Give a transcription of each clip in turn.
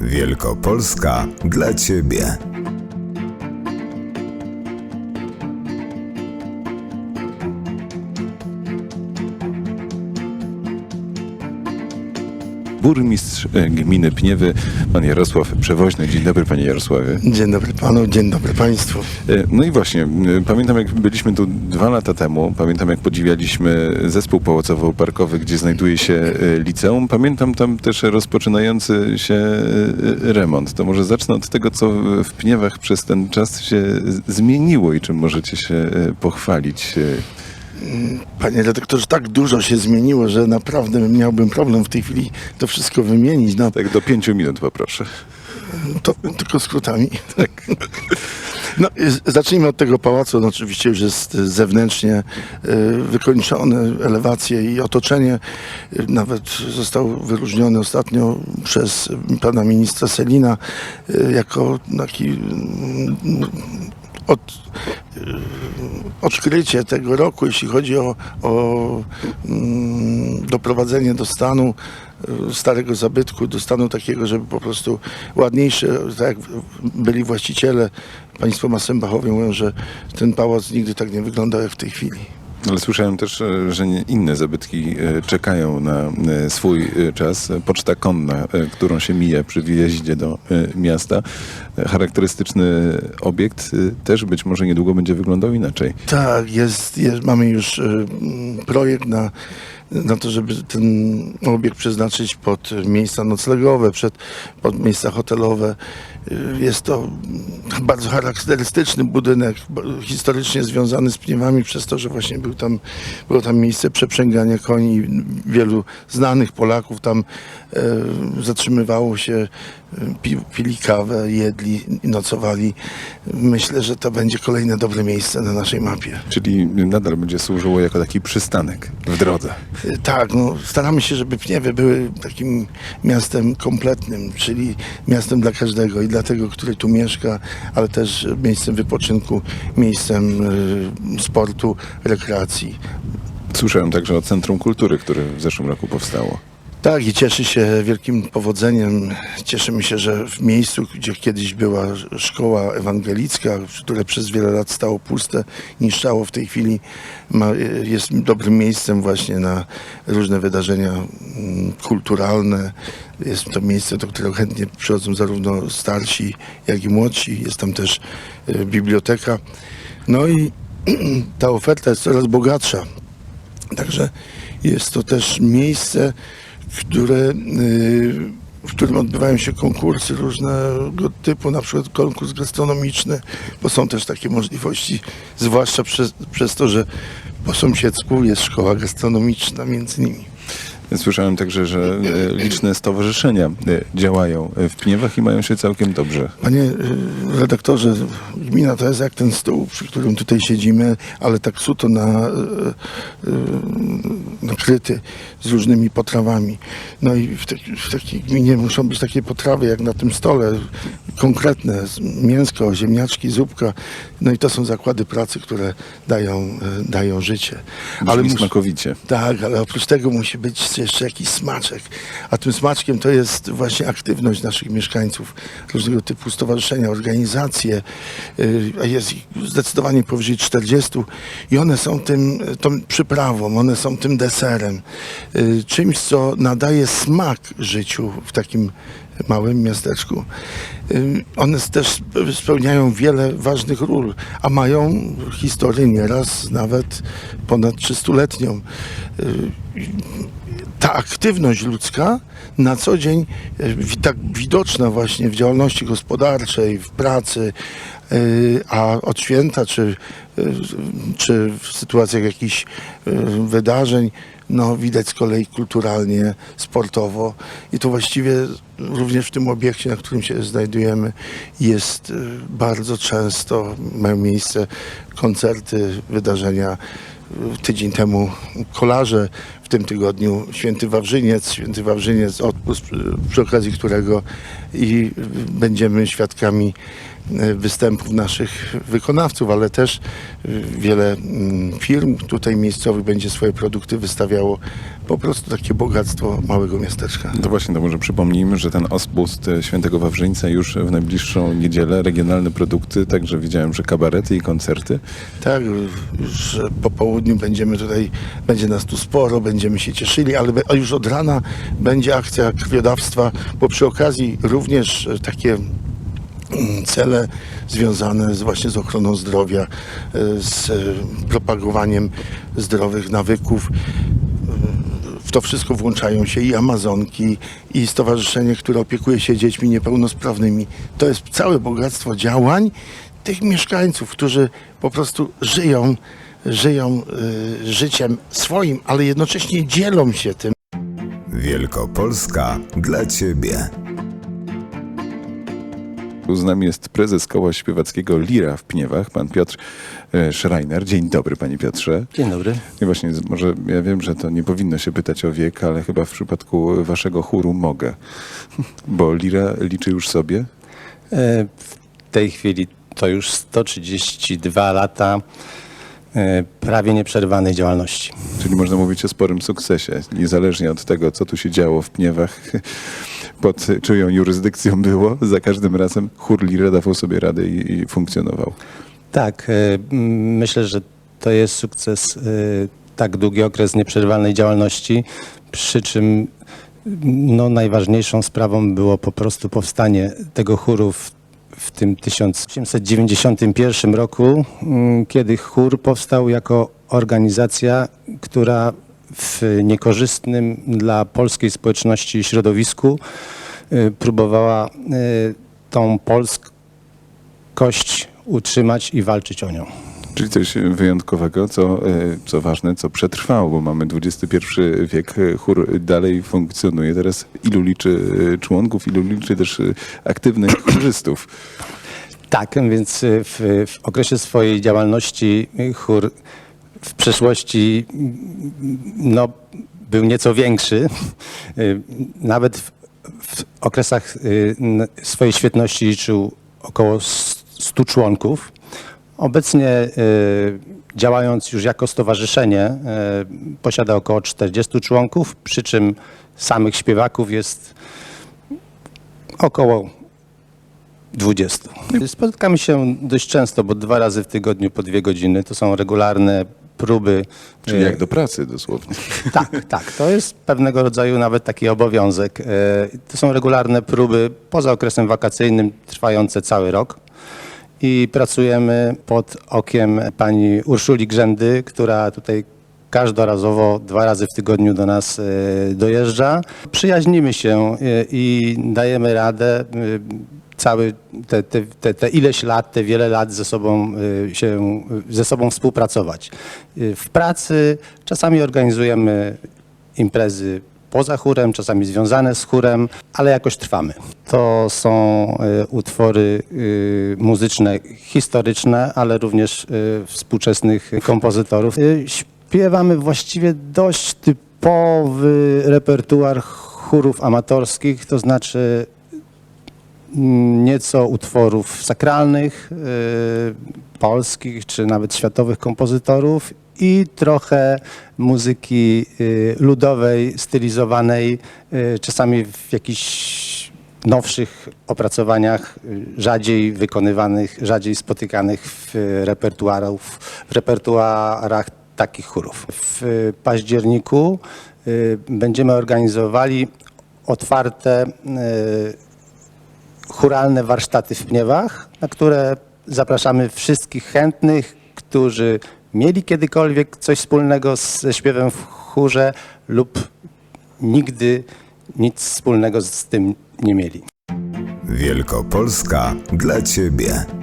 Wielkopolska dla Ciebie. Burmistrz e, gminy Pniewy, pan Jarosław Przewoźny. Dzień dobry, panie Jarosławie. Dzień dobry panu, dzień dobry państwu. E, No i właśnie, e, pamiętam jak byliśmy tu dwa lata temu, pamiętam jak podziwialiśmy zespół pałacowo-parkowy, gdzie znajduje się liceum. Pamiętam tam też rozpoczynający się remont. To może zacznę od tego, co w Pniewach przez ten czas się zmieniło i czym możecie się pochwalić. Panie redaktorze, tak dużo się zmieniło, że naprawdę miałbym problem w tej chwili to wszystko wymienić. No, Tak do pięciu minut poproszę. to tylko skrótami. Tak. No, zacznijmy od tego pałacu. No, oczywiście już jest y, zewnętrznie y, wykończone, elewacje i otoczenie. Y, Nawet został wyróżniony ostatnio przez y, pana ministra Selina y, jako taki mm, od, odkrycie tego roku, jeśli chodzi o, o mm, doprowadzenie do stanu y, starego zabytku, do stanu takiego, żeby po prostu ładniejszy, tak jak byli właściciele, państwo Masębachowie mówią, że ten pałac nigdy tak nie wyglądał jak w tej chwili. Ale słyszałem też, e, że inne zabytki e, czekają na e, swój czas. Poczta konna, którą się mija przy wjeździe do miasta. Charakterystyczny obiekt też być może niedługo będzie wyglądał inaczej. Tak, jest, jest, mamy już projekt na, na to, żeby ten obiekt przeznaczyć pod miejsca noclegowe, przed, pod miejsca hotelowe. Y, Jest to bardzo charakterystyczny budynek, historycznie związany z Pniewami, przez to, że właśnie był tam, było tam miejsce przeprzęgania koni. Wielu znanych Polaków tam e, zatrzymywało się, pili kawę, jedli nocowali. Myślę, że to będzie kolejne dobre miejsce na naszej mapie. Czyli nadal będzie służyło jako taki przystanek w drodze. E, Tak, no, staramy się, żeby Pniewy były takim miastem kompletnym, czyli miastem dla każdego i dla tego, który tu mieszka, ale też miejscem wypoczynku, miejscem e, sportu, rekreacji. Słyszałem także o Centrum Kultury, które w zeszłym roku powstało. Tak, i cieszy się wielkim powodzeniem. Cieszymy się, że w miejscu, gdzie kiedyś była szkoła ewangelicka, które przez wiele lat stało puste, niszczało, w tej chwili ma, jest dobrym miejscem właśnie na różne wydarzenia mm, kulturalne. Jest to miejsce, do którego chętnie przychodzą zarówno starsi, jak i młodsi. Jest tam też e, biblioteka. No i ta oferta jest coraz bogatsza. Także jest to też miejsce, które, y, w którym odbywają się konkursy różnego typu, na przykład konkurs gastronomiczny, bo są też takie możliwości, zwłaszcza przez, przez to, że po sąsiedzku jest szkoła gastronomiczna między nimi. Słyszałem także, że e, liczne stowarzyszenia e, działają w Pniewach i mają się całkiem dobrze. Panie redaktorze, gmina to jest jak ten stół, przy którym tutaj siedzimy, ale tak suto na, nakryty z różnymi potrawami. No i w, taki- w takiej gminie muszą być takie potrawy jak na tym stole, konkretne, mięsko, ziemniaczki, zupka. No i to są zakłady pracy, które dają, y, dają życie. Ale mus- smakowicie. tak, ale oprócz tego musi być jeszcze jakiś smaczek. A tym smaczkiem to jest właśnie aktywność naszych mieszkańców, różnego typu stowarzyszenia, organizacje. a Jest ich zdecydowanie powyżej 40 i one są tym, tą przyprawą, one są tym deserem. Czymś, co nadaje smak życiu w takim małym miasteczku. One też spełniają wiele ważnych ról, a mają historię nieraz nawet ponad 300-letnią. Y, Ta aktywność ludzka na co dzień tak widoczna właśnie w działalności gospodarczej, w pracy, a od święta czy, czy w sytuacjach jakichś wydarzeń, no widać z kolei kulturalnie, sportowo i to właściwie również w tym obiekcie, na którym się znajdujemy jest y, bardzo często, mają miejsce koncerty, wydarzenia. Y, Tydzień temu kolarze, w tym tygodniu Święty Wawrzyniec, Święty Wawrzyniec odpust, przy, przy okazji którego i będziemy świadkami e, występów naszych wykonawców, ale też e, wiele mm, firm tutaj miejscowych będzie swoje produkty wystawiało. Po prostu takie bogactwo małego miasteczka. To właśnie, to może przypomnijmy, że ten ospust Świętego Wawrzyńca już w najbliższą niedzielę, regionalne produkty, także widziałem, że kabarety i koncerty. Tak, że po południu będziemy tutaj, będzie nas tu sporo, będziemy się cieszyli, ale już od rana będzie akcja krwiodawstwa, bo przy okazji również e, takie mm, cele związane z, właśnie z ochroną zdrowia, e, z e, propagowaniem zdrowych nawyków. W to wszystko włączają się i Amazonki, i stowarzyszenie, które opiekuje się dziećmi niepełnosprawnymi. To jest całe bogactwo działań tych mieszkańców, którzy po prostu żyją, żyją y, życiem swoim, ale jednocześnie dzielą się tym. Wielkopolska dla Ciebie. Tu z nami jest prezes koła śpiewackiego Lira w Pniewach, pan Piotr e, Schreiner. Dzień dobry, panie Piotrze. Dzień dobry. I właśnie, z- może ja wiem, że to nie powinno się pytać o wiek, ale chyba w przypadku waszego chóru mogę. Bo Lira liczy już sobie. E, W tej chwili to już 132 lata prawie nieprzerwanej działalności. Czyli można mówić o sporym sukcesie, niezależnie od tego, co tu się działo w Pniewach, pod czyją jurysdykcją było, za każdym razem chór Lira dawał sobie radę i, i funkcjonował. Tak, e, myślę, że to jest sukces e, tak długi okres nieprzerwanej działalności, przy czym no, najważniejszą sprawą było po prostu powstanie tego chóru w, w tym 1891 roku, m, kiedy chór powstał jako organizacja, która w niekorzystnym dla polskiej społeczności środowisku y, próbowała y, tą polskość utrzymać i walczyć o nią. Czyli coś wyjątkowego, co, e, co ważne, co przetrwało, bo mamy XXI wiek, e, chór dalej funkcjonuje. Teraz ilu liczy e, członków, ilu liczy też aktywnych chórzystów. Tak, więc w, w okresie swojej działalności chór w przeszłości mm, no, był nieco większy. Nawet w, w okresach swojej świetności liczył około s- 100 członków. Obecnie y, działając już jako stowarzyszenie y, posiada około 40 członków, przy czym samych śpiewaków jest około 20. Spotykamy się dość często, bo dwa razy w tygodniu po dwie godziny. To są regularne próby. Czyli E, jak do pracy dosłownie. Tak, tak. To jest pewnego rodzaju nawet taki obowiązek. To są regularne próby poza okresem wakacyjnym, trwające cały rok. I pracujemy pod okiem pani Urszuli Grzędy, która tutaj każdorazowo dwa razy w tygodniu do nas e, dojeżdża. Przyjaźnimy się e, i dajemy radę e, cały te, te, te, te ileś lat, te wiele lat ze sobą się, ze sobą współpracować. W pracy czasami organizujemy imprezy poza chórem, czasami związane z chórem, ale jakoś trwamy. To są e, utwory e, muzyczne historyczne, ale również e, współczesnych kompozytorów. Śpiewamy właściwie dość typowy repertuar chórów amatorskich, to znaczy mm, nieco utworów sakralnych, y, polskich czy nawet światowych kompozytorów i trochę muzyki y, ludowej, stylizowanej, y, czasami w jakichś nowszych opracowaniach, y, rzadziej wykonywanych, rzadziej spotykanych w repertuarów, w repertuarach takich chórów. W październiku będziemy organizowali otwarte churalne warsztaty w Pniewach, na które zapraszamy wszystkich chętnych, którzy mieli kiedykolwiek coś wspólnego ze śpiewem w chórze lub nigdy nic wspólnego z tym nie mieli. Wielkopolska dla Ciebie.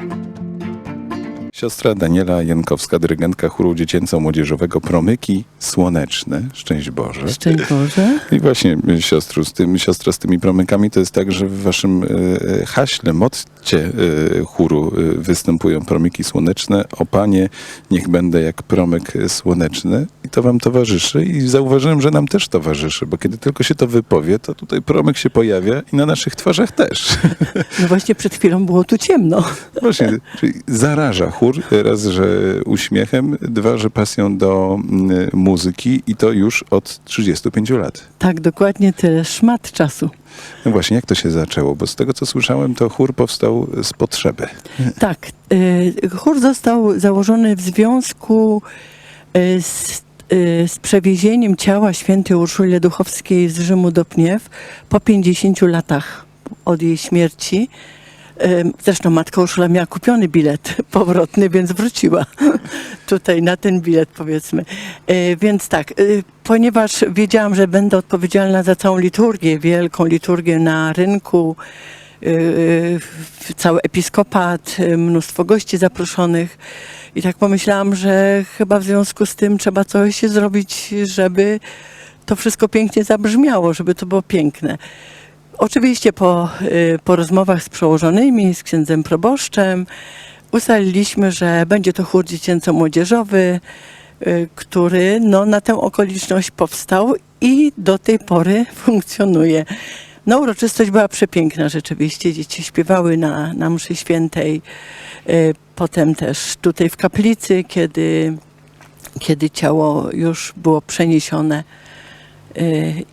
Siostra Daniela Jankowska, dyrygentka chóru dziecięco-młodzieżowego Promyki Słoneczne. Szczęść Boże. Szczęść Boże. I właśnie, y, siostru, z tym, siostra z tymi promykami, to jest tak, że w waszym y, haśle, motcie y, chóru y, występują promyki słoneczne. O panie, niech będę jak promyk słoneczny. I to wam towarzyszy. I zauważyłem, że nam też towarzyszy, bo kiedy tylko się to wypowie, to tutaj promyk się pojawia i na naszych twarzach też. No właśnie przed chwilą było tu ciemno. Właśnie, czyli zaraża chór, raz, że uśmiechem, dwa, że pasją do mm, muzyki i to już od 35 lat. Tak, dokładnie tyle. Szmat czasu. No właśnie, jak to się zaczęło? Bo z tego, co słyszałem, to chór powstał z potrzeby. Tak, y, chór został założony w związku y, z, y, z przewiezieniem ciała świętej Urszuli Leduchowskiej z Rzymu do Pniew po 50 latach od jej śmierci. Zresztą matka Urszula miała kupiony bilet powrotny, więc wróciła tutaj na ten bilet, powiedzmy. Y, Więc tak, y, ponieważ wiedziałam, że będę odpowiedzialna za całą liturgię, wielką liturgię na rynku, y, cały episkopat, mnóstwo gości zaproszonych. I tak pomyślałam, że chyba w związku z tym trzeba coś zrobić, żeby to wszystko pięknie zabrzmiało, żeby to było piękne. Oczywiście po, y, po rozmowach z przełożonymi, z księdzem proboszczem, ustaliliśmy, że będzie to chór dziecięco-młodzieżowy, y, który no, na tę okoliczność powstał i do tej pory funkcjonuje. No, uroczystość była przepiękna rzeczywiście. Dzieci śpiewały na, na mszy świętej, y, potem też tutaj w kaplicy, kiedy, kiedy ciało już było przeniesione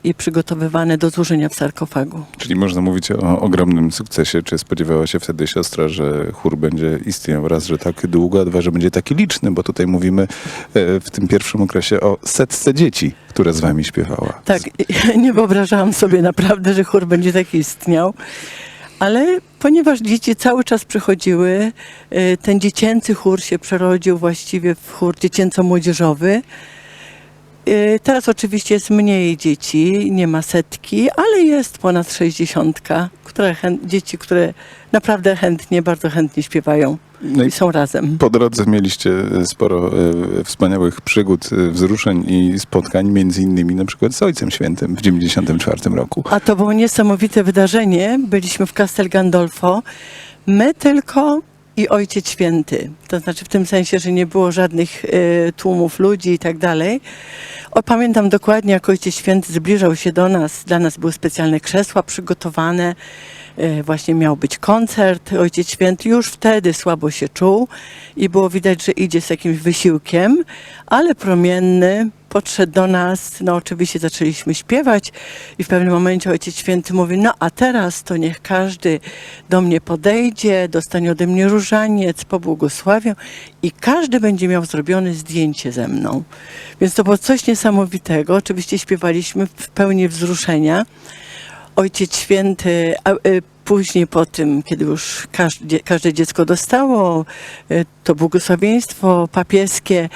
i przygotowywane do złożenia w sarkofagu. Czyli można mówić o ogromnym sukcesie. Czy spodziewała się wtedy siostra, że chór będzie istniał raz, że tak długo, a dwa, że będzie taki liczny? Bo tutaj mówimy e, w tym pierwszym okresie o setce dzieci, które z wami śpiewała. Tak, nie wyobrażałam sobie naprawdę, że chór będzie taki istniał. Ale ponieważ dzieci cały czas przychodziły, y, ten dziecięcy chór się przerodził właściwie w chór dziecięco-młodzieżowy. Y, Teraz oczywiście jest mniej dzieci, nie ma setki, ale jest ponad sześćdziesiątka, które chęt, dzieci, które naprawdę chętnie, bardzo chętnie śpiewają No i i są razem. po drodze mieliście sporo e, wspaniałych przygód, e, wzruszeń i spotkań, między innymi na przykład z Ojcem Świętym w 94 roku. A to było niesamowite wydarzenie. Byliśmy w Castel Gandolfo. My tylko i Ojciec Święty. To znaczy w tym sensie, że nie było żadnych y, tłumów ludzi i tak dalej. O, pamiętam dokładnie, jak Ojciec Święty zbliżał się do nas. Dla nas były specjalne krzesła przygotowane. Y, właśnie miał być koncert. Ojciec Święty już wtedy słabo się czuł i było widać, że idzie z jakimś wysiłkiem, ale promienny, podszedł do nas, no oczywiście zaczęliśmy śpiewać i w pewnym momencie Ojciec Święty mówi, no a teraz to niech każdy do mnie podejdzie, dostanie ode mnie różaniec, pobłogosławię i każdy będzie miał zrobione zdjęcie ze mną. Więc to było coś niesamowitego. Oczywiście śpiewaliśmy w pełni wzruszenia. Ojciec Święty, a, y, później po tym, kiedy już każde, każde dziecko dostało y, to błogosławieństwo papieskie,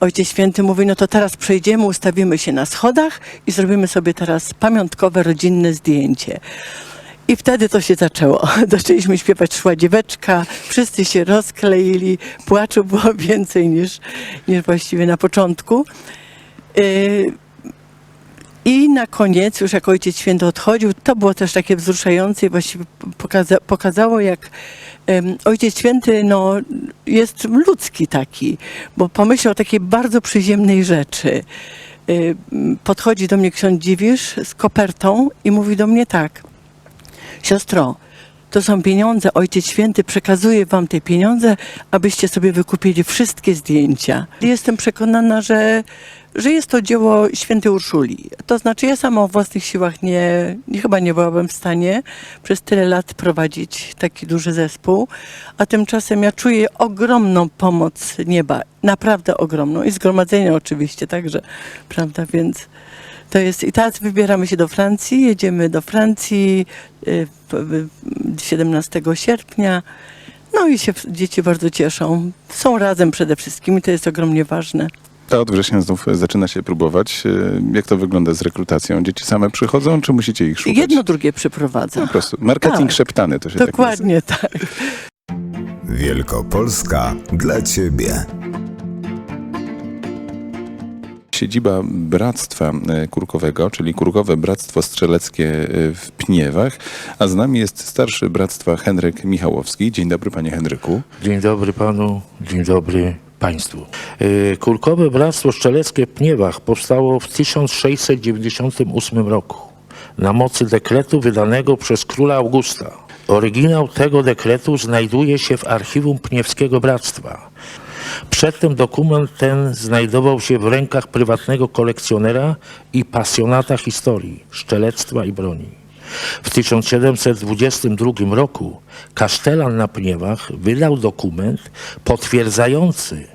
Ojciec Święty mówi, no to teraz przejdziemy, ustawimy się na schodach i zrobimy sobie teraz pamiątkowe, rodzinne zdjęcie. I wtedy to się zaczęło. Zaczęliśmy śpiewać Szła dzieweczka, wszyscy się rozkleili, płaczu było więcej niż, niż właściwie na początku. Y, i na koniec, już jak Ojciec Święty odchodził, to było też takie wzruszające i właściwie pokaza pokazało, jak em, Ojciec Święty no, jest ludzki taki, bo pomyślał o takiej bardzo przyziemnej rzeczy. Y, Podchodzi do mnie ksiądz Dziwisz z kopertą i mówi do mnie tak, siostro, to są pieniądze, Ojciec Święty przekazuje wam te pieniądze, abyście sobie wykupili wszystkie zdjęcia. Jestem przekonana, że, że jest to dzieło świętej Urszuli. To znaczy ja sama o własnych siłach nie, nie, chyba nie byłabym w stanie przez tyle lat prowadzić taki duży zespół, a tymczasem ja czuję ogromną pomoc nieba, naprawdę ogromną i zgromadzenia oczywiście także, prawda, więc... To jest i teraz wybieramy się do Francji, jedziemy do Francji y, p- y, 17 sierpnia. No i się dzieci bardzo cieszą. Są razem przede wszystkim i to jest ogromnie ważne. A od września znów zaczyna się próbować. E, Jak to wygląda z rekrutacją? Dzieci same przychodzą, czy musicie ich szukać? Jedno drugie przyprowadza. Po prostu. Marketing Tak. szeptany to się tak. Dokładnie tak. Wielkopolska dla Ciebie. Siedziba Bractwa e, Kurkowego, czyli Kurkowe Bractwo Strzeleckie e, w Pniewach, a z nami jest starszy Bractwa Henryk Michałowski. Dzień dobry panie Henryku. Dzień dobry panu, dzień dobry państwu. Yy, Kulkowe Bractwo Szczeleckie w Pniewach powstało w 1698 roku na mocy dekretu wydanego przez króla Augusta. Oryginał tego dekretu znajduje się w archiwum Pniewskiego Bractwa. Przedtem dokument ten znajdował się w rękach prywatnego kolekcjonera i pasjonata historii, szczelectwa i broni. W 1722 roku kasztelan na Pniewach wydał dokument potwierdzający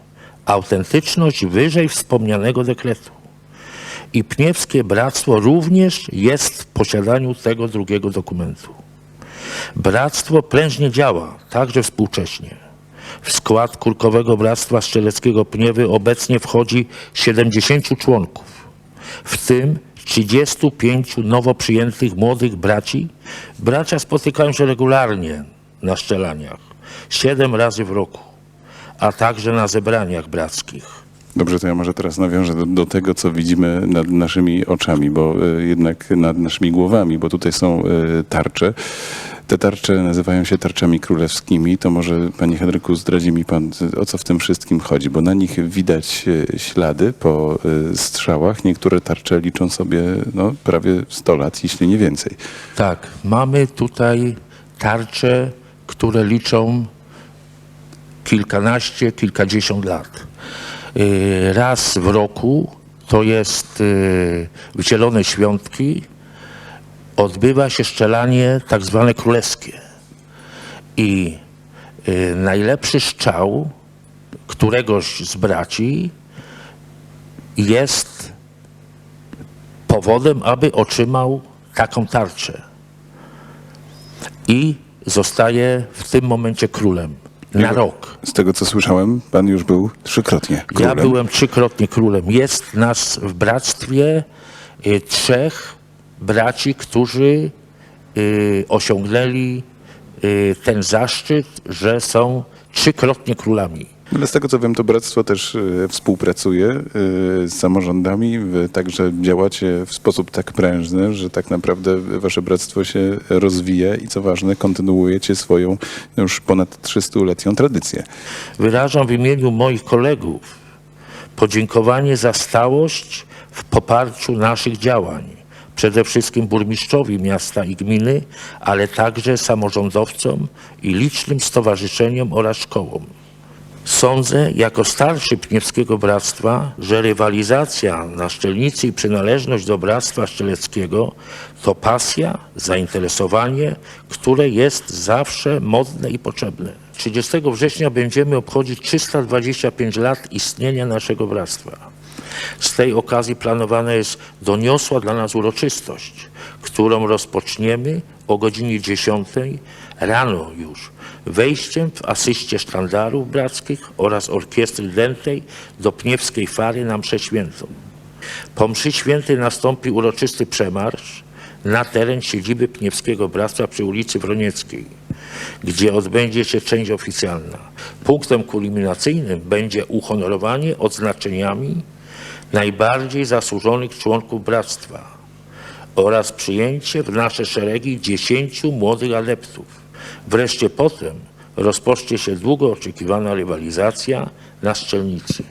autentyczność wyżej wspomnianego dekretu. I Pniewskie Bractwo również jest w posiadaniu tego drugiego dokumentu. Bractwo prężnie działa, także współcześnie. W skład Kurkowego Bractwa Strzeleckiego Pniewy obecnie wchodzi 70 członków, w tym 35 nowo przyjętych młodych braci. Bracia spotykają się regularnie na szczelaniach, 7 razy w roku, a także na zebraniach brackich. Dobrze, to ja może teraz nawiążę do, do tego, co widzimy nad naszymi oczami, bo e, jednak nad naszymi głowami, bo tutaj są e, tarcze. Te tarcze nazywają się tarczami królewskimi. To może, panie Henryku, zdradzi mi pan, o co w tym wszystkim chodzi, bo na nich widać e, ślady po e, strzałach. Niektóre tarcze liczą sobie no, prawie 100 lat, jeśli nie więcej. Tak, mamy tutaj tarcze, które liczą kilkanaście, kilkadziesiąt lat. Yy, Raz w roku, to jest Zielone Świątki, odbywa się szczelanie tak zwane królewskie. I yy, najlepszy strzał któregoś z braci jest powodem, aby otrzymał taką tarczę. I zostaje w tym momencie królem na rok. Z tego, co słyszałem, pan już był trzykrotnie królem. Ja byłem trzykrotnie królem. Jest nas w bractwie y, trzech braci, którzy y, osiągnęli y, ten zaszczyt, że są trzykrotnie królami. Ale z tego co wiem, to bractwo też e, współpracuje z samorządami. Wy także działacie w sposób tak prężny, że tak naprawdę wasze bractwo się rozwija i co ważne, kontynuujecie swoją już ponad 300-letnią tradycję. Wyrażam w imieniu moich kolegów podziękowanie za stałość w poparciu naszych działań. Przede wszystkim burmistrzowi miasta i gminy, ale także samorządowcom i licznym stowarzyszeniom oraz szkołom. Sądzę, jako starszy Pniewskiego Bractwa, że rywalizacja na szczelnicy i przynależność do Bractwa Szczeleckiego to pasja, zainteresowanie, które jest zawsze modne i potrzebne. 30 września będziemy obchodzić 325 lat istnienia naszego Bractwa. Z tej okazji planowana jest doniosła dla nas uroczystość, którą rozpoczniemy o godzinie 10 rano już wejściem w asyście sztandarów brackich oraz orkiestry dętej do Pniewskiej Fary na mszę świętą. Po mszy świętej nastąpi uroczysty przemarsz na teren siedziby Pniewskiego Bractwa przy ulicy Wronieckiej, gdzie odbędzie się część oficjalna. Punktem kulminacyjnym będzie uhonorowanie odznaczeniami najbardziej zasłużonych członków Bractwa oraz przyjęcie w nasze szeregi dziesięciu młodych adeptów. Wreszcie potem rozpocznie się długo oczekiwana rywalizacja na szczelnicy.